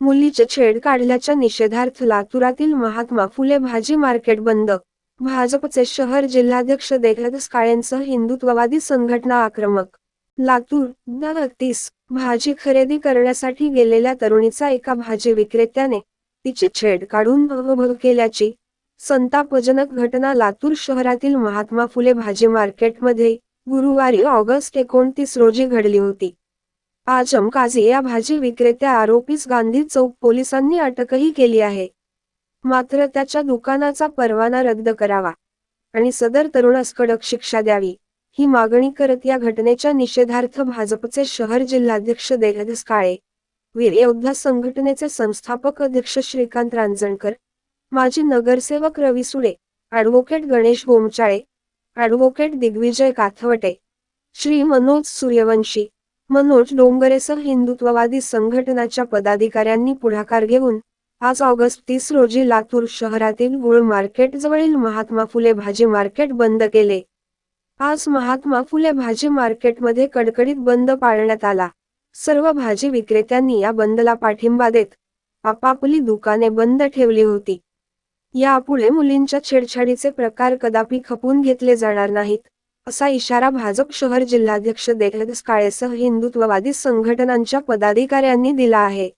मुलीचे छेड काढल्याच्या निषेधार्थ लातूरातील महात्मा फुले भाजी मार्केट बंद. भाजपचे शहर जिल्हाध्यक्ष देगलस काळेंसह हिंदुत्ववादी संघटना आक्रमक. लातूर द भाजी खरेदी करण्यासाठी गेलेल्या तरुणीचा एका भाजी विक्रेत्याने तिची छेड काढून भगभग केल्याची संतापजनक घटना लातूर शहरातील महात्मा फुले भाजी मार्केटमध्ये गुरुवारी ऑगस्ट एकोणतीस रोजी घडली होती. आजम काझी या भाजी विक्रेत्या आरोपीस गांधी चौक पोलिसांनी अटकही केली आहे. मात्र त्याच्या दुकानाचा परवाना रद्द करावा आणि सदर तरुणास कडक शिक्षा द्यावी ही मागणी करत या घटनेच्या निषेधार्थ भाजपचे शहर जिल्हाध्यक्ष देहदस काळे वीर योद्धा संघटनेचे संस्थापक अध्यक्ष श्रीकांत रांजणकर माजी नगरसेवक रवी सुडे ॲडव्होकेट गणेश गोमचाळे ॲडव्होकेट दिग्विजय काथवटे श्री मनोज सूर्यवंशी मनोज डोंगरेसह हिंदुत्ववादी संघटनाच्या पदाधिकाऱ्यांनी पुढाकार घेऊन आज ऑगस्ट तीस रोजी लातूर शहरातील गुळ मार्केट जवळील महात्मा फुले भाजी मार्केट बंद केले. आज महात्मा फुले भाजी मार्केटमध्ये कडकडीत बंद पाळण्यात आला. सर्व भाजी विक्रेत्यांनी या बंदला पाठिंबा देत आपापली दुकाने बंद ठेवली होती. यापुढे मुलींच्या छेडछाडीचे प्रकार कदापि खपून घेतले जाणार नाहीत. असा इशारा भाजप शहर जिल्हाध्यक्ष देखलेस काळेसह हिंदुत्ववादी संघटनांच्या पदाधिकाऱ्यांनी दिला आहे.